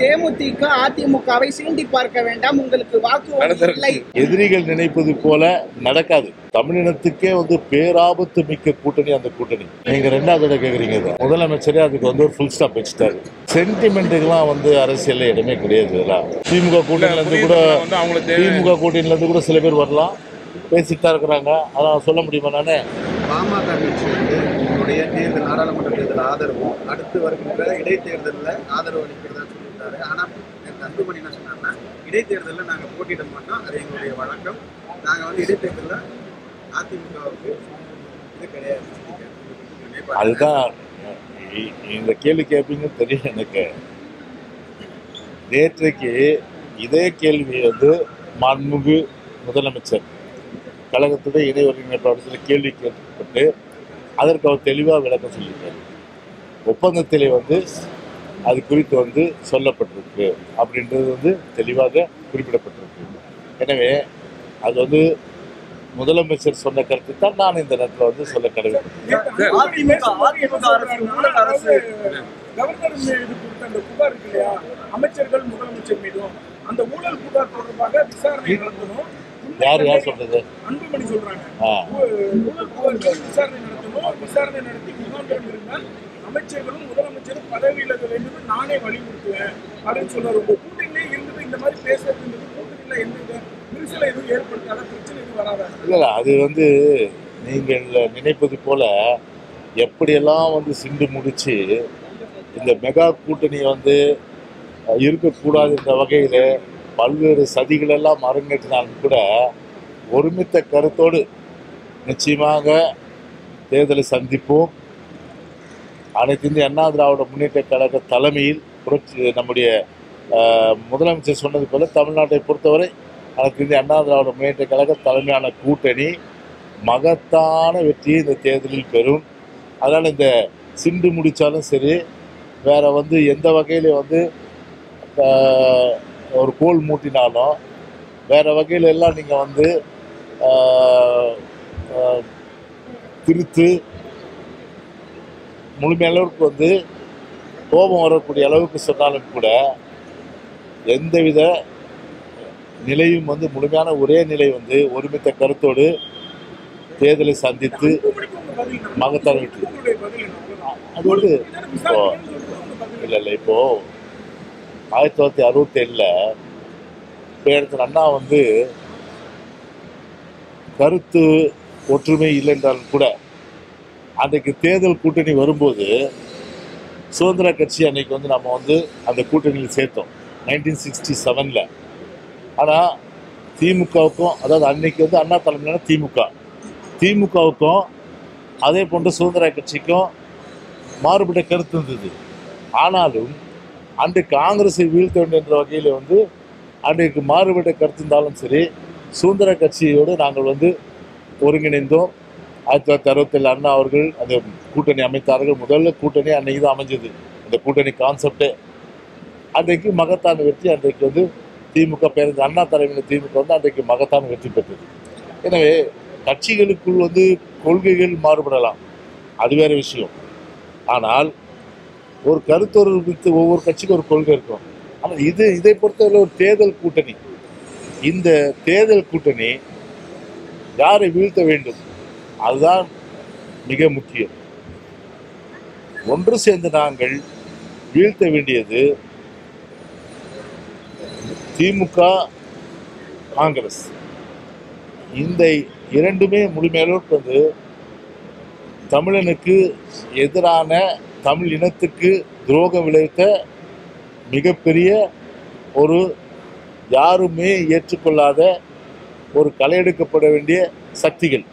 தேமுதிக அதிமுகவை சீண்டி பார்க்க வேண்டாம். உங்களுக்கு வாக்கு இல்லை. எதிரிகள் நினைப்பது போல நடக்காது. தமிழினத்துக்கே வந்து பேராபத்து மிக்க கூட்டணி அந்த கூட்டணி. நீங்க ரெண்டாவது தடவை கேக்குறீங்க. முதலமைச்சரே அதுக்கு வந்து ஒரு ஃபுல் ஸ்டாப் வச்சுட்டாரு. சென்டிமெண்ட்டுக்கெல்லாம் வந்து அரசியல்ல இடமே கிடையாது இதெல்லாம் திமுக கூட்டணியில இருந்து கூட வந்து அவங்களுக்கு தேவை. திமுக கூட்டணியில இருந்து கூட சில பேர் வரலாம். பேசிட்டு தான் இருக்கிறாங்க. அதான் சொல்ல முடியுமா நானே? பாமக கட்சி வந்து உங்களுடைய தேர்தல் நாடாளுமன்ற தேர்தல் ஆதரவும் அடுத்து வருகின்ற இடைத்தேர்தலில் ஆதரவு அளிக்கிறதா சொல்லியிருந்தாரு ஆனால் அன்புமணி என்ன சொன்னார்னா இடைத்தேர்தலில் நாங்கள் போட்டியிட மாட்டோம். அது எங்களுடைய வழக்கம். நாங்கள் வந்து இடைத்தேர்தலில் அதிமுகவுக்கு இது கிடையாது அதுதான் இந்த கேள்வி கேட்பீங்கன்னு தெரியும் எனக்கு. நேற்றைக்கு இதே கேள்வி வந்து மன்முகு முதலமைச்சர். கழகத்துடைய இணை ஒருங்கிணைப்பாளத்தில் கேள்வி கேட்கப்பட்டு அதற்கு அவர் தெளிவாக விளக்கம் சொல்லியிருக்கார். ஒப்பந்தத்திலே வந்து அது குறித்து வந்து சொல்லப்பட்டிருக்கு அப்படின்றது வந்து தெளிவாக குறிப்பிடப்பட்டிருக்கு. எனவே அது வந்து முதலமைச்சர் சொன்ன கருத்து தான் நான் இந்த நேரத்தில் வந்து சொல்ல இல்லையா? அமைச்சர்கள் முதலமைச்சர் மீதும். அந்த ஊழல் புகார் தொடர்பாக விசாரணை நடத்தணும். யார் யார் சொல்றது? அன்புமணி சொல்றாங்க. விசாரணை நடத்தணும். விசாரணை நடத்தி அமைச்சர்களும் முதலமைச்சரும் பதவி இழக்க வேண்டும் நானே வலியுறுத்துவேன் அப்படின்னு சொல்றாரு உங்க கூட்டணியிலே இருந்தது இந்த மாதிரி பேசுறதுன்றது கூட்டணியில எந்த வித விரிசலை எதுவும் ஏற்படுத்தாத பிரச்சனை எதுவும் வராதா? இல்ல அது வந்து நீங்கள் நினைப்பது போல எப்படியெல்லாம் வந்து சிண்டு முடிச்சு இந்த மெகா கூட்டணி வந்து இருக்கக்கூடாது என்ற வகையில் பல்வேறு சதிகளெல்லாம் அரங்கேற்றினாலும் கூட ஒருமித்த கருத்தோடு நிச்சயமாக தேர்தலை சந்திப்போம். அனைத்து இந்திய அண்ணா திராவிட முன்னேற்ற கழக தலைமையில் புரட்சி நம்முடைய முதலமைச்சர் சொன்னது போல தமிழ்நாட்டை பொறுத்தவரை அனைத்து இந்திய அண்ணா திராவிட முன்னேற்ற கழக தலைமையான கூட்டணி மகத்தான வெற்றியை இந்த தேர்தலில் பெறும். அதனால் இந்த சிண்டு முடித்தாலும் சரி வேறு வந்து எந்த வகையில் வந்து ஒரு கோல் மூட்டினாலும் வேறு வகையில எல்லாம் நீங்கள் வந்து திருத்து முழுமைய அளவுக்கு வந்து கோபம் வரக்கூடிய அளவுக்கு சொன்னாலும் கூட எந்தவித நிலையும் வந்து முழுமையான ஒரே நிலை வந்து ஒருமித்த கருத்தோடு தேர்தலை சந்தித்து மகத்தான வெற்றி. அது வந்து இப்போ இல்லை இல்லை இப்போ ஆயிரத்தி தொள்ளாயிரத்தி அறுபத்தேழில் பேரத்தில் அண்ணா வந்து கருத்து ஒற்றுமை இல்லை என்றாலும் கூட அன்றைக்கு தேர்தல் கூட்டணி வரும்போது சுதந்திர கட்சி அன்னைக்கு வந்து நம்ம வந்து அந்த கூட்டணியில் சேர்த்தோம். நைன்டீன் சிக்ஸ்டி செவனில் ஆனால் திமுகவுக்கும் அதாவது அன்னைக்கு வந்து அண்ணா தலைமையிலான திமுக. திமுகவுக்கும் அதே போன்று சுதந்திர கட்சிக்கும் மாறுபட்ட கருத்து இருந்தது. ஆனாலும் அன்று காங்கிரஸை வீழ்த்த வேண்டும் என்ற வகையில் வந்து அன்றைக்கு மாறுபட்ட கருத்து இருந்தாலும் சரி சுதந்திர கட்சியோடு நாங்கள் வந்து ஒருங்கிணைந்தோம். ஆயிரத்தி தொள்ளாயிரத்தி அறுபத்தில் அண்ணா அவர்கள் அந்த கூட்டணி அமைத்தார்கள். முதல்ல கூட்டணி அன்னைக்கு தான் அமைஞ்சது. இந்த கூட்டணி கான்செப்டே அன்றைக்கு மகத்தான வெற்றி அன்றைக்கு வந்து திமுக பேருந்து அண்ணா தலைமையில் திமுக வந்து அன்றைக்கு மகத்தான வெற்றி பெற்றது. எனவே கட்சிகளுக்குள் வந்து கொள்கைகள் மாறுபடலாம். அது வேற விஷயம். ஆனால் ஒரு கருத்தொரு குறித்து ஒவ்வொரு கட்சிக்கும் ஒரு கொள்கை இருக்கும். ஆனால் இது இதை பொறுத்தவரை ஒரு தேர்தல் கூட்டணி. இந்த தேர்தல் கூட்டணி யாரை வீழ்த்த வேண்டும்? அதுதான் மிக முக்கியம். ஒன்று சேர்ந்து நாங்கள் வீழ்த்த வேண்டியது திமுக காங்கிரஸ். இந்த இரண்டுமே முழுமையளவுக்கு வந்து தமிழனுக்கு எதிரான தமிழ் இனத்துக்கு துரோகம் விளைவித்த மிகப்பெரிய ஒரு யாருமே ஏற்றுக்கொள்ளாத ஒரு களையெடுக்கப்பட வேண்டிய சக்திகள்.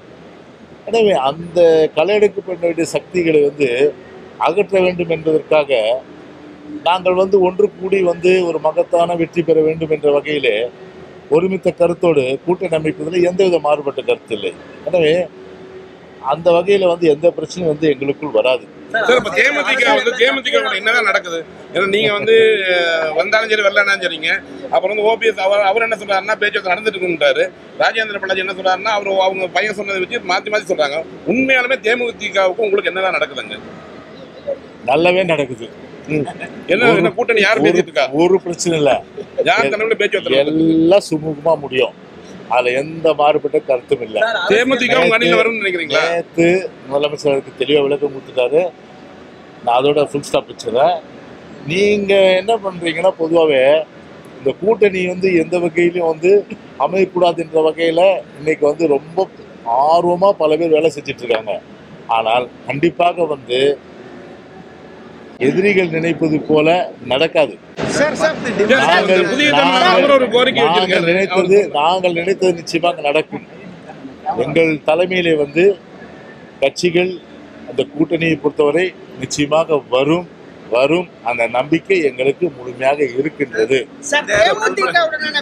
எனவே அந்த களையெடுக்கப்பட வேண்டிய சக்திகளை வந்து அகற்ற வேண்டும் என்பதற்காக நாங்கள் வந்து ஒன்று கூடி வந்து ஒரு மகத்தான வெற்றி பெற வேண்டும் என்ற வகையிலே ஒருமித்த கருத்தோடு கூட்டணி அமைப்பதில் எந்தவித மாறுபட்ட கருத்து இல்லை. எனவே அந்த வகையில் வந்து எந்த பிரச்சனையும் வந்து எங்களுக்குள் வராது. சார் இப்ப தேமுதிக வந்து தேமுதிக என்னதான் நடக்குது? ஏன்னா நீங்க வந்து வந்தாலும் சரி வரலனாலும் சரிங்க. அப்புறம் வந்து ஓபிஎஸ் அவர் அவர் என்ன சொல்றாருன்னா பேச்சுவார்த்தை நடந்துட்டு இருக்குன்றாரு. ராஜேந்திர பாலாஜி என்ன சொல்றாருன்னா அவர் அவங்க பையன் சொன்னதை வச்சு மாத்தி மாத்தி சொல்றாங்க. உண்மையாலுமே தேமுதிகவுக்கும் உங்களுக்கு என்னதான் நடக்குதுங்க? நல்லாவே நடக்குது. என்ன என்ன கூட்டணி யார் பேசிட்டு இருக்கா? ஒரு- பிரச்சனை இல்ல. யார் தலைமையில பேச்சுவார்த்தை எல்லாம் சுமூகமா முடியும். அதுல எந்த மாறுபட்ட கருத்தும் இல்ல. தேமுதிக நேத்து முதலமைச்சருக்கு தெளிவா விளக்கம் கொடுத்துட்டாரு. நான் அதோட ஃபுல் ஸ்டாப் வச்சுறேன். நீங்க என்ன பண்றீங்கன்னா பொதுவாகவே இந்த கூட்டணி வந்து எந்த வகையிலும் வந்து அமையக்கூடாதுன்ற வகையில இன்னைக்கு வந்து ரொம்ப ஆர்வமா பல பேர் வேலை செஞ்சுட்டு இருக்காங்க. ஆனால் கண்டிப்பாக வந்து எதிரிகள் நினைப்பது போல நடக்காது. நாங்கள் நினைத்தது நாங்கள் நினைத்தது நிச்சயமாக நடக்கும். எங்கள் தலைமையிலே வந்து கட்சிகள் அந்த கூட்டணியை பொறுத்தவரை நிச்சயமாக வரும் வரும் அந்த நம்பிக்கை எங்களுக்கு முழுமையாக இருக்கின்றது.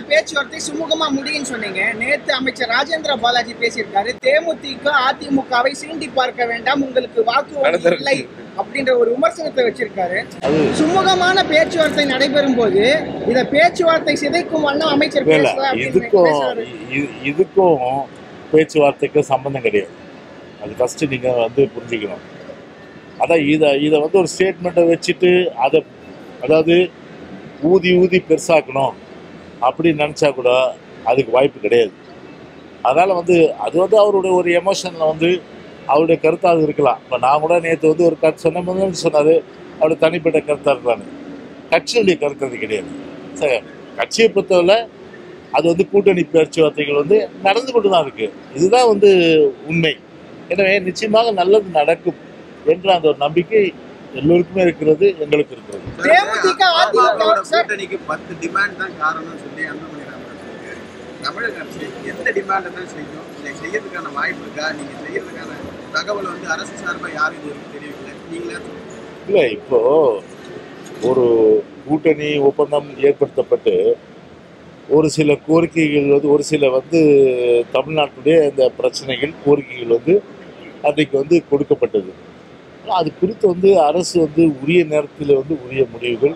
பேச்சுவார்த்தை சுமூகமா முடியும்னு சொன்னீங்க. நேத்து அமைச்சர் ராஜேந்திர பாலாஜி பேசியிருக்காரு. தேமுதிக அதிமுகவை சீண்டி பார்க்க வேண்டாம். உங்களுக்கு வாக்கு. இல்லை. அப்படின்ற ஒரு விமர்சனத்தை வச்சிருக்காரு. சுமூகமான பேச்சுவார்த்தை நடைபெறும் போது இத பேச்சுவார்த்தை சிதைக்கும் வண்ணம் அமைச்சர் இதுக்கும் இதுக்கும் பேச்சுவார்த்தைக்கும் சம்பந்தம் கிடையாது. அது ஃபர்ஸ்ட் நீங்க வந்து புரிஞ்சுக்கணும். அதான் இதை இதை வந்து ஒரு ஸ்டேட்மெண்ட்டை வச்சுட்டு அதை அதாவது ஊதி ஊதி பெருசாக்கணும் அப்படின்னு நினச்சா கூட அதுக்கு வாய்ப்பு கிடையாது. அதனால் வந்து அது வந்து அவருடைய ஒரு எமோஷனில் வந்து அவருடைய கருத்தாக இருக்கலாம். இப்போ நான் கூட நேற்று வந்து ஒரு கருத்து சொன்ன முதல்ல சொன்னார் அவருடைய தனிப்பட்ட கருத்தாக இருக்கலான்னு கட்சியுடைய கருத்து அது கிடையாது. சரி கட்சியை பொறுத்தவரை அது வந்து கூட்டணி பேச்சுவார்த்தைகள் வந்து நடந்து கொண்டு தான் இருக்கு. இதுதான் வந்து உண்மை. எனவே நிச்சயமாக நல்லது நடக்கும் என்ற அந்த ஒரு நம்பிக்கை எல்லோருக்குமே இருக்கிறது எங்களுக்கு இருக்கிறது. கூட்டணிக்கு பத்து டிமாண்ட் தான் காரணம் சொல்லி. தமிழக அரசு எந்த டிமாண்ட் தான் செய்யும்? இதை செய்யறதுக்கான வாய்ப்பு இருக்கா? நீங்க செய்யறதுக்கான தகவல் வந்து அரசு சார்பாக யாரும் இது தெரியவில்லை. நீங்களே இல்லை இப்போ ஒரு கூட்டணி ஒப்பந்தம் ஏற்படுத்தப்பட்டு ஒரு சில கோரிக்கைகள் வந்து ஒரு சில வந்து தமிழ்நாட்டுடைய இந்த பிரச்சனைகள் கோரிக்கைகள் வந்து அன்றைக்கு வந்து கொடுக்கப்பட்டது. அது குறித்து வந்து அரசு வந்து உரிய நேரத்தில் வந்து உரிய முடிவுகள்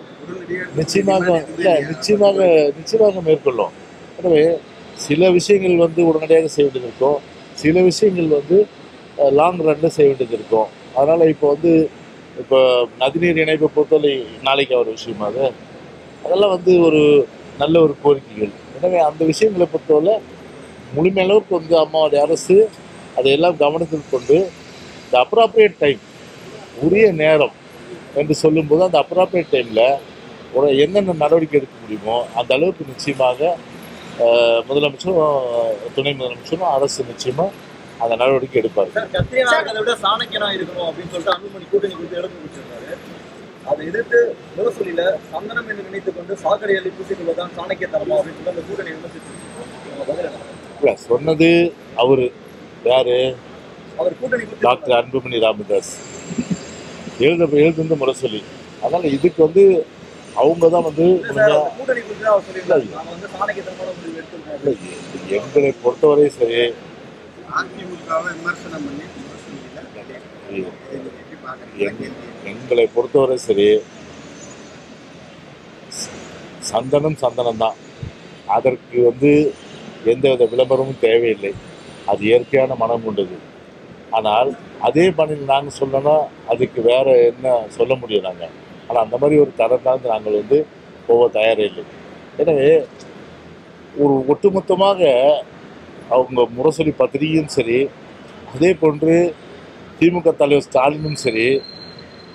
நிச்சயமாக இல்லை நிச்சயமாக நிச்சயமாக மேற்கொள்ளும். எனவே சில விஷயங்கள் வந்து உடனடியாக செய்ய வேண்டியிருக்கும் சில விஷயங்கள் வந்து லாங் ரன்னு செய்ய வேண்டியது இருக்கும் அதனால் இப்போ வந்து இப்போ நதிநீர் இணைப்பை பொறுத்தவரை நாளைக்கு ஒரு விஷயம் அது அதெல்லாம் வந்து ஒரு நல்ல ஒரு கோரிக்கைகள். எனவே அந்த விஷயங்களை பொறுத்தவரை முழுமையளவுக்கு வந்து அம்மாவுடைய அரசு அதையெல்லாம் கவனத்தில் கொண்டு இந்த அப்ராப்ரியேட் டைம் உரிய நேரம் என்று சொல்லும்போது அந்த அப்ராப்ரியேட் டைமில் ஒரு என்னென்ன நடவடிக்கை எடுக்க முடியுமோ அந்த அளவுக்கு நிச்சயமாக முதலமைச்சரும் துணை முதலமைச்சரும் அரசு நிச்சயமாக அந்த நடவடிக்கை எடுப்பார். சார் கத்திரியனா இருக்கிறத விட சாணக்கியனா இருக்கணும் அப்படின்னு சொல்லிட்டு அன்புமணி கூட்டணி கொடுத்து எடுத்து கொடுத்திருந்தாரு அதை எதிர்த்து முரசொலியில சந்தனம் என்று நினைத்துக் கொண்டு சாக்கடை அள்ளி பூசிக்கொள்வதுதான் சாணக்கியத்தனமா அப்படின்னு சொல்லி அந்த கூட்டணி இல்லை சொன்னது அவர். யார்? அவர் கூட்டணி டாக்டர் அன்புமணி ராமதாஸ். எழுத எழுதுந்து முரசொலி. அதனால் இதுக்கு வந்து அவங்க தான் வந்து எங்களை பொறுத்தவரை சரி அதிமுகவை விமர்சனம் பண்ணி எங்களை பொறுத்தவரை சரி சந்தனம் சந்தனம் தான். அதற்கு வந்து எந்தவித விளம்பரமும் தேவையில்லை. அது இயற்கையான மனம் கொண்டது. ஆனால் அதே பணியில் நாங்கள் சொல்லணும்னா அதுக்கு வேற என்ன சொல்ல முடியும் நாங்கள் ஆனால் அந்த மாதிரி ஒரு தரம் தான் நாங்கள் வந்து போக தயாரில்லை எனவே ஒரு ஒட்டுமொத்தமாக அவங்க முரசொலி பத்திரிகையும் சரி அதே போன்று திமுக தலைவர் ஸ்டாலினும் சரி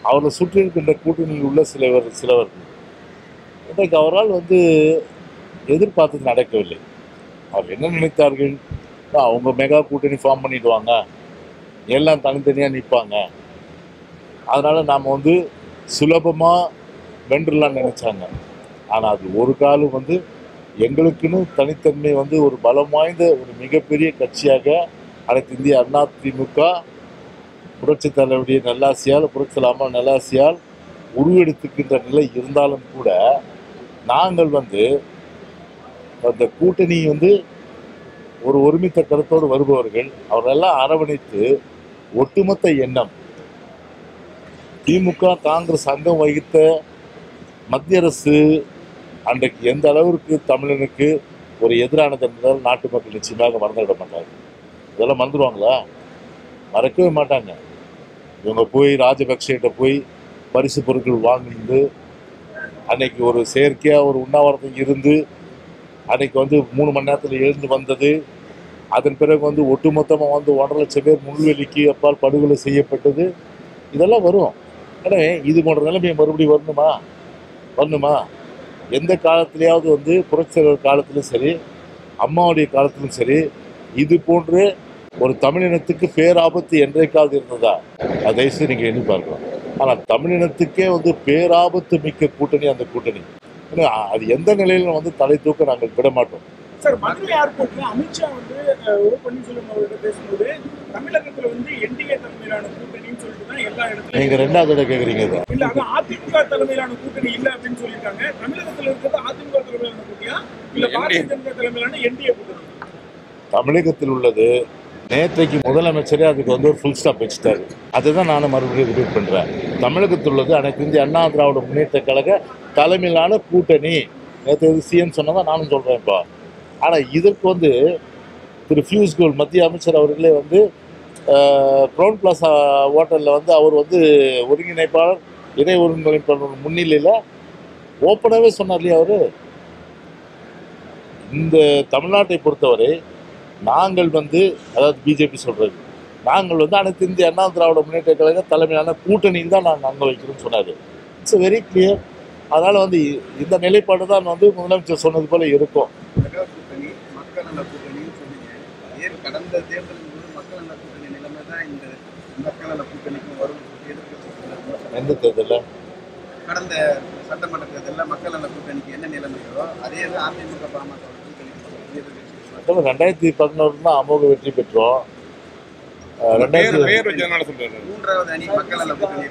அவரை சுற்றி இருக்கின்ற கூட்டணியில் உள்ள சிலவர் சிலவர்கள் இன்றைக்கு அவரால் வந்து எதிர்பார்த்தது நடக்கவில்லை. அவர் என்ன நினைத்தார்கள்? அவங்க மெகா கூட்டணி ஃபார்ம் பண்ணிடுவாங்க. எல்லாம் தனித்தனியாக நிற்பாங்க அதனால் நாம் வந்து சுலபமாக வென்றுலாம் நினச்சாங்க. ஆனால் அது ஒரு காலம் வந்து எங்களுக்குன்னு தனித்தன்மை வந்து ஒரு பலம் வாய்ந்த ஒரு மிகப்பெரிய கட்சியாக அனைத்து இந்திய அண்ணா திமுக புரட்சி தலைவருடைய நல்லாசியால் புரட்சி தலைவர் நல்லாசியால் உருவெடுத்துக்கின்ற நிலை இருந்தாலும் கூட நாங்கள் வந்து அந்த கூட்டணி வந்து ஒரு ஒருமித்த கருத்தோடு வருபவர்கள். அவரெல்லாம் அரவணைத்து ஒட்டுமொத்த எண்ணம் திமுக காங்கிரஸ் அங்கம் வகித்த மத்திய அரசு அன்றைக்கு எந்த அளவிற்கு தமிழனுக்கு ஒரு எதிரானது என்பதால் நாட்டு மக்கள் நிச்சயமாக மறந்துவிட மாட்டாங்க இதெல்லாம் மறந்துடுவாங்களா மறக்கவே மாட்டாங்க. இவங்க போய் ராஜபக்சேட்ட போய் பரிசு பொருட்கள் வாங்கிருந்து அன்னைக்கு ஒரு செயற்கையாக ஒரு உண்ணாவிரதம் இருந்து அன்னைக்கு வந்து மூணு மணி நேரத்தில் எழுந்து வந்தது. அதன் பிறகு வந்து ஒட்டுமொத்தமாக வந்து ஒன்றரை லட்சம் பேர் முள்வெளிக்கு அப்பால் படுகொலை செய்யப்பட்டது. இதெல்லாம் வரும். எனவே இது போன்ற நிலைமை மறுபடியும் வரணுமா? வரணுமா? எந்த காலத்திலேயாவது வந்து புரட்சியாளர் காலத்திலும் சரி அம்மாவுடைய காலத்திலும் சரி இது போன்று ஒரு தமிழினத்துக்கு பேராபத்து என்றைக்காவது இருந்ததா? அதை தயவுசெய்து நீங்கள் எண்ணி பார்க்கலாம். ஆனால் தமிழினத்துக்கே வந்து பேராபத்து மிக்க கூட்டணி அந்த கூட்டணி. ஏன்னா, அது எந்த நிலையிலும் வந்து தலை தூக்க நாங்கள் விட மாட்டோம் சார் மதுரை ஏர்போர்ட்ல அமித்ஷா வந்து ஓ பன்னீர்செல்வம் அவர்கிட்ட பேசும்போது தமிழகத்துல வந்து என்டிஏ தலைமையிலான கூட்டணின்னு சொல்லிட்டு தான் எல்லா இடத்துலயும் நீங்கள் ரெண்டாவது தடவை கேட்குறீங்க இதை. இல்ல அது அதிமுக தலைமையிலான கூட்டணி இல்ல அப்படின்னு சொல்லியிருக்காங்க. தமிழகத்துல இருக்கிறது அதிமுக தலைமையிலான கூட்டணியா? இல்ல பாரதிய. ஜனதா தலைமையிலான என்டிஏ கூட்டணி? தமிழகத்தில் உள்ளது. நேற்றைக்கு முதலமைச்சரே அதுக்கு வந்து ஒரு ஃபுல் ஸ்டாப் வச்சுட்டாரு. அதுதான் நான் மறுபடியும் ரிப்பீட் பண்ணுறேன் தமிழகத்தில் உள்ளது அனைத்து இந்திய அண்ணா திராவிட முன்னேற்ற கழக தலைமையிலான கூட்டணி. நேற்று சிஎம் சொன்னதான் நானும் சொல்கிறேன் இப்போ ஆனால் இதற்கு வந்து திரு பியூஷ் கோல் மத்திய அமைச்சர் அவர்களே வந்து க்ரௌன் பிளாசா ஹோட்டலில் வந்து அவர் வந்து ஒருங்கிணைப்பாளர் இணை ஒருங்கிணைப்பாளர் முன்னிலையில் ஓப்பனாகவே சொன்னார் இல்லையா அவர்? இந்த தமிழ்நாட்டை பொறுத்தவரை நாங்கள் வந்து அதாவது பிஜேபி சொல்கிறது நாங்கள் வந்து அனைத்து இந்திய அண்ணா திராவிட முன்னேற்ற கழக தலைமையிலான கூட்டணியில் தான் நாங்கள் அங்கே வைக்கிறோம்னு சொன்னார். இட்ஸ் வெரி கிளியர் அதனால் வந்து இந்த நிலைப்பாடு தான் வந்து முதலமைச்சர் சொன்னது போல் இருக்கும். கூட்டணி மக்கள் நல கூட்டணின்னு சொன்னீங்க. ஏன் கடந்த தேர்தலின் போது மக்கள் நல கூட்டணி நிலைமை தான் இந்த மக்கள் நல கூட்டணிக்கும் வரும் எதிர்க்கட்சி எந்த தேர்தலில்? கடந்த சட்டமன்ற தேர்தலில் மக்கள் நல கூட்டணிக்கு என்ன நிலைமையோ அதே தான் அதிமுக பாமக அப்புறம் ரெண்டாயிரத்தி பதினோரு தான் அமோக வெற்றி பெற்றோம். மூன்றாவது அணி மக்கள் நல கூட்டணி.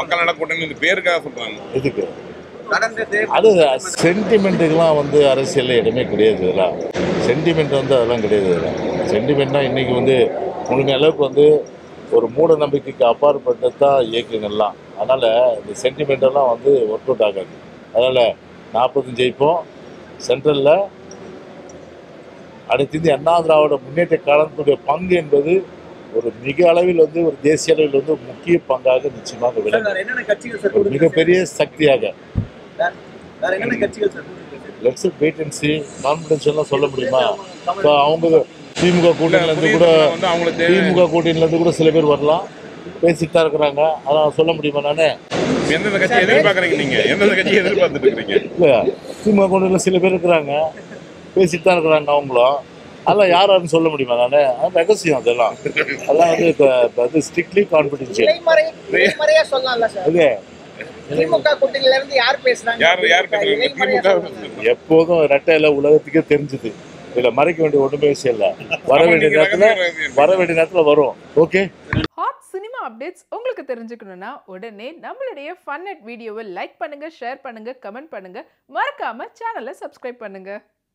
மக்கள் நல கூட்டணி இந்த பேருக்காக சொல்றாங்க. இதுக்கு கடந்த அது தேர்தல் சென்டிமெண்ட்டுக்கெல்லாம் வந்து அரசியலில் இடமே கிடையாது இதெல்லாம் சென்டிமெண்ட் வந்து அதெல்லாம் கிடையாது இதெல்லாம் சென்டிமெண்ட்னா இன்றைக்கி வந்து முழுமை அளவுக்கு வந்து ஒரு மூட நம்பிக்கைக்கு அப்பாற்பட்டது தான் இயக்கங்கள்லாம். அதனால் இந்த சென்டிமெண்டெல்லாம் வந்து ஒர்க் அவுட் ஆகாது. அதனால் நாற்பது ஜெயிப்போம். சென்ட்ரலில் அடுத்து இந்திய அண்ணா திராவிட முன்னேற்ற கழகத்துடைய பங்கு என்பது ஒரு மிக அளவில் வந்து ஒரு தேசிய அளவில் வந்து முக்கிய பங்காக நிச்சயமாக விளங்கும். மிகப்பெரிய சக்தியாக வேற என்னென்ன கட்சிகள் சார் கூட்டணி லெட்ஸ் வெயிட் அண்ட் சி கான்ஃபிடென்ஷியலாக சொல்ல முடியுமா? இப்போ அவங்க திமுக கூட்டணியிலேருந்து கூட வந்து அவங்களுக்கு தேவை. திமுக கூட்டணியிலேருந்து கூட சில பேர் வரலாம். பேசிட்டு தான் இருக்கிறாங்க. அதான் சொல்ல முடியுமா நானே? எந்தெந்த கட்சி எதிர்பார்க்கறீங்க நீங்க? எந்தெந்த கட்சி எதிர்பார்த்துட்டு இல்லை திமுக கூட்டணியில் சில பேர் இருக்கிறாங்க. பேசிட்டு தான் இருக்கிறாங்க அவங்களும். அதெல்லாம் யார் யாருன்னு சொல்ல முடியுமா நானே? அது ரகசியம் அதெல்லாம். அதெல்லாம் வந்து இப்போ வந்து ஸ்ட்ரிக்ட்லி கான்ஃபிடென்ஷியல் திமுக கூட்டணியில இருந்து யார் பேசுறாங்க? யார் திமுக. எப்போதும் ரெட்டையில உலகத்துக்கே தெரிஞ்சுது. இதுல மறைக்க வேண்டிய ஒண்ணுமே விஷயம் இல்லை வர வேண்டிய நேரத்துல. வர வேண்டிய நேரத்துல வரும். ஓகே ஹாட் சினிமா அப்டேட்ஸ் உங்களுக்கு தெரிஞ்சுக்கணும்னா உடனே நம்மளுடைய ஃபன் அட் வீடியோவை லைக் பண்ணுங்க ஷேர் பண்ணுங்க கமெண்ட் பண்ணுங்க. மறக்காம சேனலை சப்ஸ்கிரைப் பண்ணுங்க.